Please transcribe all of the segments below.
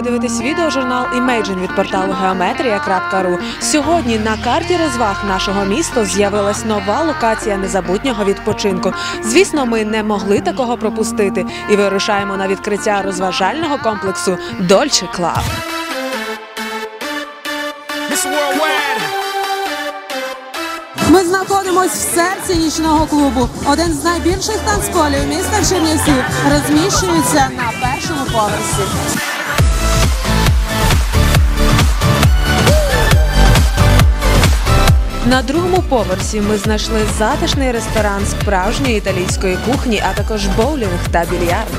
дивитесь відеожурнал Imagine від порталу geometria.ru. Сьогодні на карті розваг нашого міста з'явилась нова локація незабутнього відпочинку. Звісно, ми не могли такого пропустити і вирушаємо на відкриття розважального комплексу Дольче Клаб. Ми знаходимось в серці нічного клубу. Один з найбільших танцполів міста Чернівців розміщується на першому поверсі. На другому поверсі ми знайшли затишний ресторан справжньої італійської кухні, а також боулінг та більярд.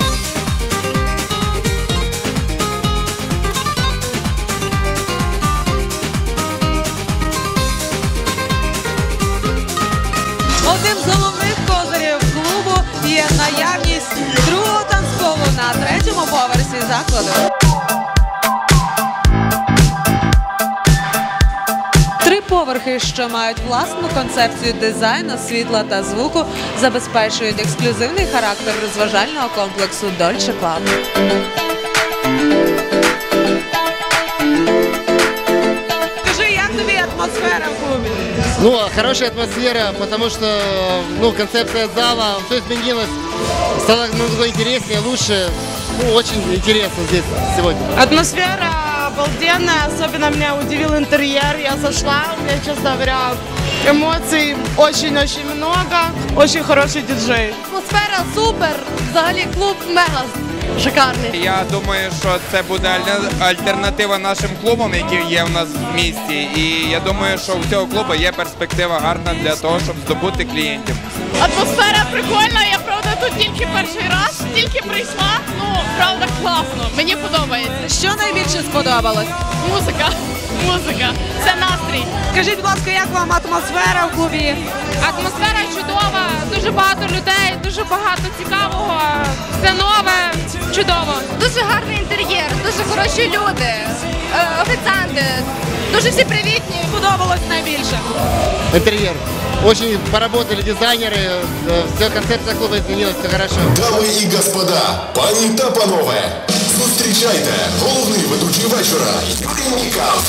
Одним з головних козирів клубу є наявність другого танцполу на третьому поверсі закладу. Поверхи, що мають власну концепцію дизайну, світла та звуку, забезпечують ексклюзивний характер розважального комплексу Дольче Клаб. Скажи, як тобі атмосфера в клубі? Ну, хорошая атмосфера, потому что, ну, концепция зала, все изменилось, стало намного интереснее, лучше. Ну, очень интересно здесь сегодня. Атмосфера обалденная, особенно меня удивил интерьер. Я зашла, у меня, честно говоря, эмоций очень-очень много. Очень хороший диджей. Атмосфера супер. Взагалі клуб мега шикарний. Я думаю, що це буде альна- альтернатива нашим клубам, які є у нас в місті. І я думаю, що у цього клубу є перспектива гарна для того, щоб здобути клієнтів. Атмосфера прикольна. Я правда тут тільки перший раз, тільки прийшла. Ну класно. Мені подобається. Що найбільше сподобалось? Музика, музика, це настрій. Скажіть, будь ласка, як вам атмосфера в клубі? Атмосфера чудова, дуже багато людей, дуже багато цікавого. Все нове, чудово. Дуже гарний інтер'єр, дуже хороші люди, е, офіціанти, дуже всі привітні. Сподобалось найбільше. Интерьер. Очень поработали дизайнеры, все, концепция клуба изменилась, все хорошо. Дами і господа, пані та панове, зустрічайте головний ведучий вечора Юрій Мікав.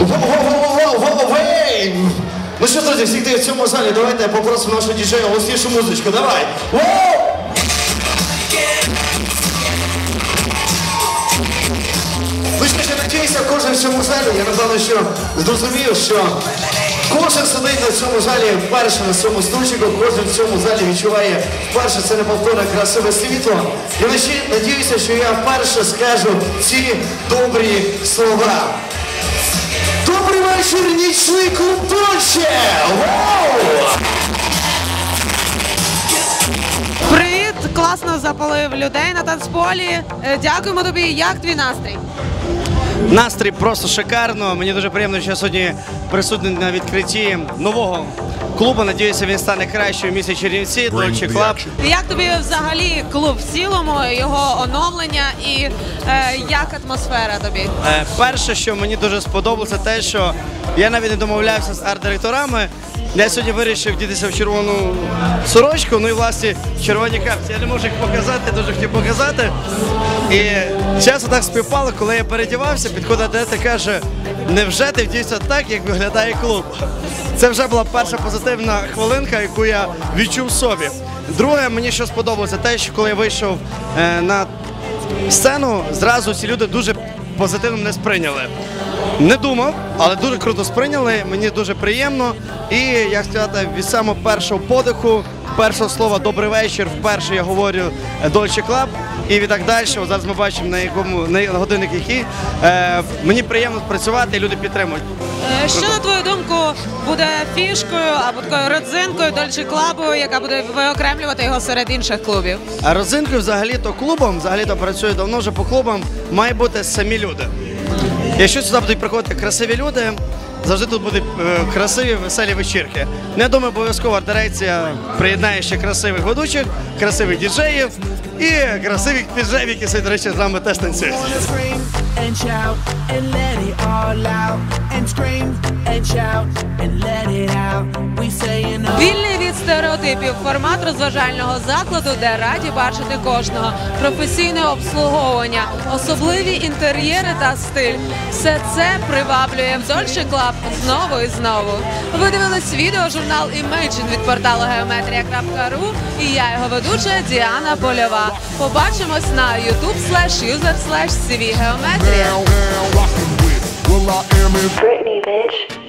Воу-воу-воу-воу-воу-вей! Ну що, друзі, всіх ти в цьому залі, давайте попросимо нашого діджея голоснішу музичку, давай! Воу! Цьому залі, я напевно, що зрозумів, що кожен сидить на цьому залі вперше на цьому стульчику, кожен в цьому залі відчуває вперше це неповторне красиве світло. І лише надіюся, що я вперше скажу ці добрі слова. Добрий вечір, нічний клуб Дольче! Привіт, класно запалив людей на танцполі. Е, Дякуємо тобі. Як твій настрій? Настрій просто шикарно. Мені дуже приємно, що я сьогодні присутній на відкритті нового клубу. Надіюся, він стане кращим в місті Чернівці, Dolce Club. Як тобі взагалі клуб в цілому, його оновлення і е, як атмосфера тобі? Е, Перше, що мені дуже сподобалося, те, що я навіть не домовлявся з арт-директорами. Я сьогодні вирішив дітися в червону сорочку, ну і власне червоні капці. Я не можу їх показати, дуже хотів показати. І часу так співпало, коли я передівався, підходить директор каже, невже ти вдівся так, як виглядає клуб? Це вже була перша позитивна хвилинка, яку я відчув собі. Друге, мені що сподобалося, те, що коли я вийшов е, на сцену, зразу ці люди дуже позитивно мене сприйняли. Не думав, але дуже круто сприйняли. Мені дуже приємно. І як сказати, від самого першого подиху, першого слова добрий вечір. Вперше я говорю Dolce Club. І відтак далі. Зараз ми бачимо на якому на годинник який. Е, мені приємно працювати, і люди підтримують. Е, Що на твою думку буде фішкою або такою родзинкою Дольче Клабу, яка буде виокремлювати його серед інших клубів? А родзинкою взагалі-то клубом, взагалі-то працює давно вже по клубам, має бути самі люди. Якщо сюди будуть приходити красиві люди, завжди тут будуть е, красиві, веселі вечірки. Ну, я думаю, обов'язково дирекція приєднає ще красивих ведучих, красивих діджеїв і красивих піджеїв, які сьогодні, до речі, з нами теж танцюють. and shout and let it all out and scream and shout and let it out. We saying oh. Вільний від стереотипів. Формат розважального закладу, де раді бачити кожного. Професійне обслуговування, особливі інтер'єри та стиль. Все це приваблює в Dolce Club знову і знову. Ви дивились відео журнал Imagine від порталу geometria.ru і я його ведуча Діана Польова. Побачимось на YouTube slash user slash CV Geometria. Britney, bitch.